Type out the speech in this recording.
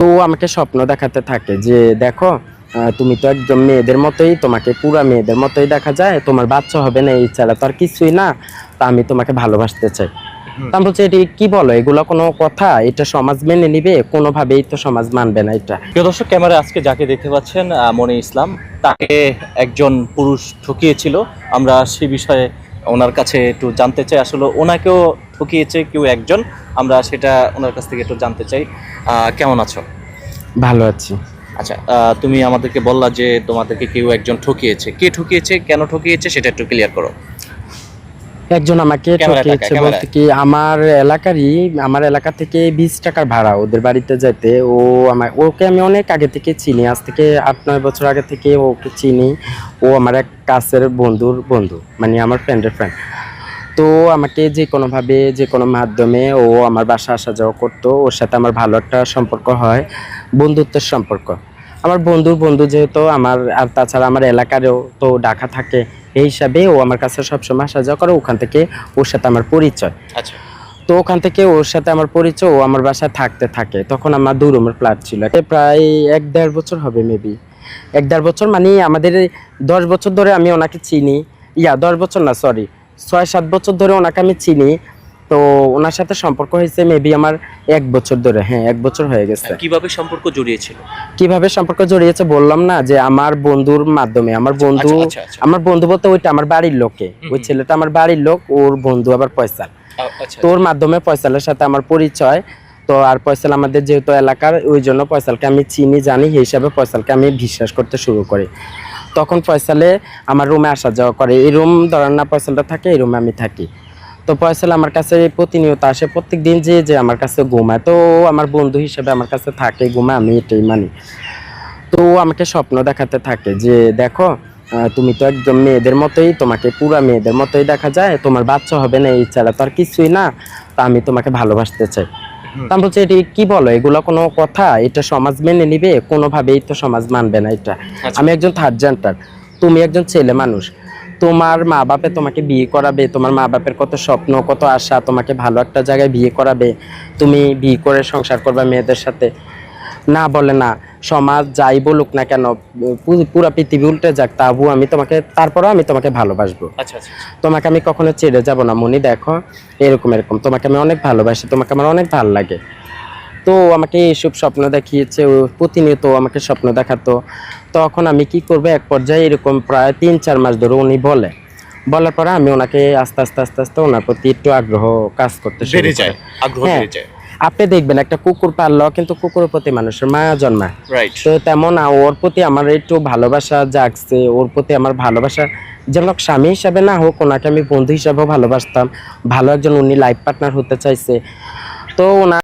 তো আমাকে স্বপ্ন দেখাতে থাকে যে দেখো তুমি তো একদম মেয়েদের মতোই তোমাকে পুরা মেয়েদের মতোই দেখা যায় তোমার বাচ্চা হবে না এই ছাড়া তো আর কিছুই না তা আমি তোমাকে ভালোবাসতে চাই। আমি বলছি এটি কি বলো? এগুলো কোনো কথা? এটা সমাজ মেনে নিবে? কোনোভাবেই তো সমাজ মানবে না এটা। প্রিয় দর্শক ক্যামেরা আজকে যাকে দেখতে পাচ্ছেন মনি ইসলাম তাকে একজন পুরুষ ঠকিয়েছিল। আমরা সে বিষয়ে ওনার কাছে একটু জানতে চাই আসলে ওনাকেও ঠকিয়েছে কেউ একজন আমরা সেটা ওনার কাছ থেকে একটু জানতে চাই। কেমন আছো? ভালো আছি। আচ্ছা তুমি আমাদেরকে বললা যে তোমাদেরকে কেউ একজন ঠকিয়েছে। কে ঠকিয়েছে? কেন ঠকিয়েছে? সেটা একটু ক্লিয়ার করো। একজন আমাকে ঠকিয়েছে বলতে কি আমার এলাকারই আমার এলাকা থেকে বিশ টাকার ভাড়া ওদের বাড়িতে যেতে ও আমার ওকে আমি অনেক আগে থেকে চিনি আজ থেকে আট নয় বছর আগে থেকে ওকে চিনি। ও আমার এক কাছের বন্ধুর বন্ধু মানে আমার ফ্রেন্ডের ফ্রেন্ড তো আমাকে যে কোনোভাবে যে কোনো মাধ্যমে ও আমার বাসা আসা যাওয়া করতো। ওর সাথে আমার ভালো একটা সম্পর্ক হয় বন্ধুত্বের সম্পর্ক। আমার বন্ধুর বন্ধু যেহেতু আমার আর তাছাড়া আমার এলাকারও তো ডাকা থাকে এই হিসাবে ও আমার কাছে সবসময় আসা যাওয়া করে ওখান থেকে ওর সাথে আমার পরিচয়। আচ্ছা। তো ওখান থেকে ওর সাথে আমার পরিচয় ও আমার বাসায় থাকতে থাকে তখন আমার দু রুমের ফ্ল্যাট ছিল। প্রায় এক দেড় বছর হবে মেবি এক দেড় বছর মানে আমাদের দশ বছর ধরে আমি ওনাকে চিনি। ইয়া দশ বছর না সরি ছয় সাত বছর ধরে ওনাকে আমি চিনি। তো ওনার সাথে সম্পর্ক হয়েছে মেবি আমার এক বছর ধরে হ্যাঁ এক বছর হয়ে গেছে। কীভাবে সম্পর্ক জড়িয়েছিল? কীভাবে সম্পর্ক জড়িয়েছে বললাম না যে আমার বন্ধুর মাধ্যমে আমার বন্ধু আচ্ছা, আচ্ছা, আচ্ছা। আমার বন্ধু বলতে ওইটা আমার বাড়ির লোকে ওই ছেলেটা আমার বাড়ির লোক ওর বন্ধু আবার পয়সাল। আচ্ছা তোর মাধ্যমে পয়সালের সাথে আমার পরিচয় তো আর পয়সাল আমাদের যেহেতু এলাকার ওই জন্য পয়সালকে আমি চিনি জানি সেই হিসাবে পয়সালকে আমি বিশ্বাস করতে শুরু করি। তখন পয়সালে আমার রুমে আসা যাওয়া করে এই রুম ধরার না পয়সালটা থাকে এই রুমে আমি থাকি। তো পয়সাল আমার কাছে প্রতিনিয়ত আসে প্রত্যেক দিন যে যে আমার কাছে ঘুমায়। তো আমার বন্ধু হিসেবে আমার কাছে থাকে ঘুমায় আমি এটাই মানি। তো আমাকে স্বপ্ন দেখাতে থাকে যে দেখো তুমি তো একদম মেয়েদের মতোই তোমাকে পুরা মেয়েদের মতোই দেখা যায় তোমার বাচ্চা হবে না এই ছাড়া তো আর কিছুই না তা আমি তোমাকে ভালোবাসতে চাই। তা আমি বলছি এটি কি বলো এগুলো কোনো কথা? এটা সমাজ মেনে নিবে? কোনোভাবেই তো সমাজ মানবে না এটা। আচ্ছা। আমি একজন থার্ড জেন্টার তুমি একজন ছেলে মানুষ। তোমার মা বাপে তোমাকে বিয়ে করাবে তোমার মা বাপের কত স্বপ্ন কত আশা তোমাকে ভালো একটা জায়গায় বিয়ে করাবে তুমি বিয়ে করে সংসার করবে মেয়েদের সাথে। না বলে না সমাজ যাই বলুক না কেন পুরা পৃথিবী উল্টে যাক তাবু আমি তোমাকে তারপরও আমি তোমাকে ভালোবাসবো। আচ্ছা আচ্ছা আচ্ছা। তোমাকে আমি কখনো ছেড়ে যাব না মনি দেখো এরকম এরকম। তোমাকে আমি অনেক ভালোবাসি তোমাকে আমার অনেক ভালো লাগে। তো আমাকে এইসব স্বপ্ন দেখিয়েছে প্রতিনিয়ত আমাকে স্বপ্ন দেখাতো। তখন আমি কি করব? এক পর্যায়ে এরকম প্রায় তিন চার মাস ধরে উনি বলে। বলার পরে আমি ওনাকে আস্তে আস্তে আস্তে আস্তে ওনার প্রতি একটু আগ্রহ কাজ করতে শুরু যায় আগ্রহ হ্যাঁ। বেড়ে যায়। আপনি দেখবেন একটা কুকুর পাললেও কিন্তু কুকুরের প্রতি মানুষের মায়া জন্মায়। তো তেমন ওর প্রতি আমার একটু ভালোবাসা জাগছে ওর প্রতি আমার ভালোবাসা যেমন স্বামী হিসাবে না হোক ওনাকে আমি বন্ধু হিসাবেও ভালোবাসতাম। ভালো একজন উনি লাইফ পার্টনার হতে চাইছে। তো ওনা